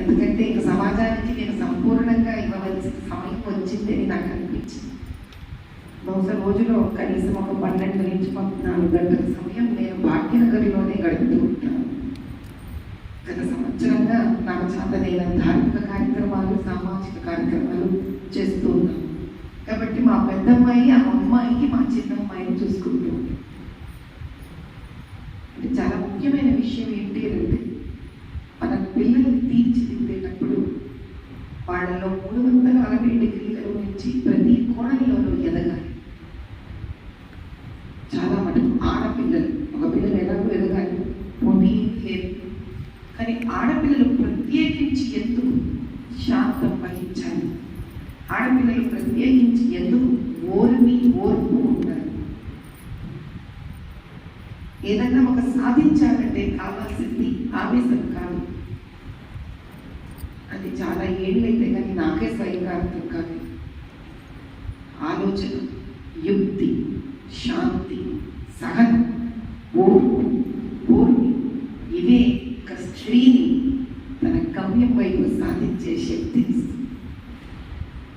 ఎందుకంటే ఇక సమాజానికి నేను సంపూర్ణంగా ఇవ్వవలసిన సమయం వచ్చిందని నాకు అనిపించింది. బహుశా రోజులో కనీసం ఒక పన్నెండు నుంచి పద్నాలుగు గంటల సమయం నేను భాగ్యనగర్లోనే గడుపుతూ ఉంటాను. గత సంవత్సరంగా నాకు చేతనైన ధార్మిక కార్యక్రమాలు సామాజిక కార్యక్రమాలు చేస్తూ ఉన్నాను. కాబట్టి మా పెద్దమ్మాయి ఆ అమ్మాయికి మా చిన్నమ్మాయిని చూసుకుంటూ అంటే చాలా ముఖ్యమైన విషయం ఏంటి అంటే మన పిల్లల్ని తీర్చి వాళ్ళలో మూడు వందల అరవై డిగ్రీలలో నుంచి ప్రతి కోణంలోనూ ఎదగాలి. చాలా మటుకు ఆడపిల్లలు ఒక పిల్లలు ఎలాగో ఎదగాలి? పోటీ లేదు. కానీ ఆడపిల్లలు ప్రత్యేకించి ఎందుకు శాంతం వహించాలి? ఆడపిల్లలు ప్రత్యేకించి ఎందుకు ఓర్మి ఓర్పు ఉండాలి? ఏదన్నా ఒక సాధించాలంటే కావాల్సింది ఆవేశం కాదు అది చాలా ఏళ్ళైతే కానీ నాకే స్వయంకారత్వం అర్థం కాదు. ఆలోచన యుక్తి శాంతి సహనం ఓర్పు ఓర్మి ఇవే ఒక స్త్రీని తన గమ్యం వైపు సాధించే శక్తి.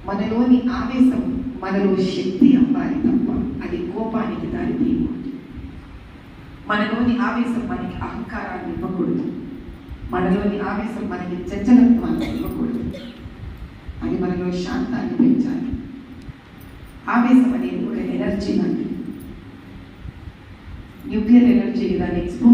మనలోని ఆవేశం మనలో శక్తి అవ్వాలి తప్ప అది కోపానికి దారి తీయకూడదు మనలోని ఆవేశం మనకి అహంకారాన్ని ఇవ్వకూడదు. మనలోని ఆవేశం మనకి చంచలత్వాన్ని ఇవ్వకూడదు అది మనలో శాంతాన్ని పెంచాలి ఆవేశం అనేది ఒక ఎనర్జీ లాంటిది న్యూక్లియర్ ఎనర్జీ దాన్ని ఎక్స్పోజ్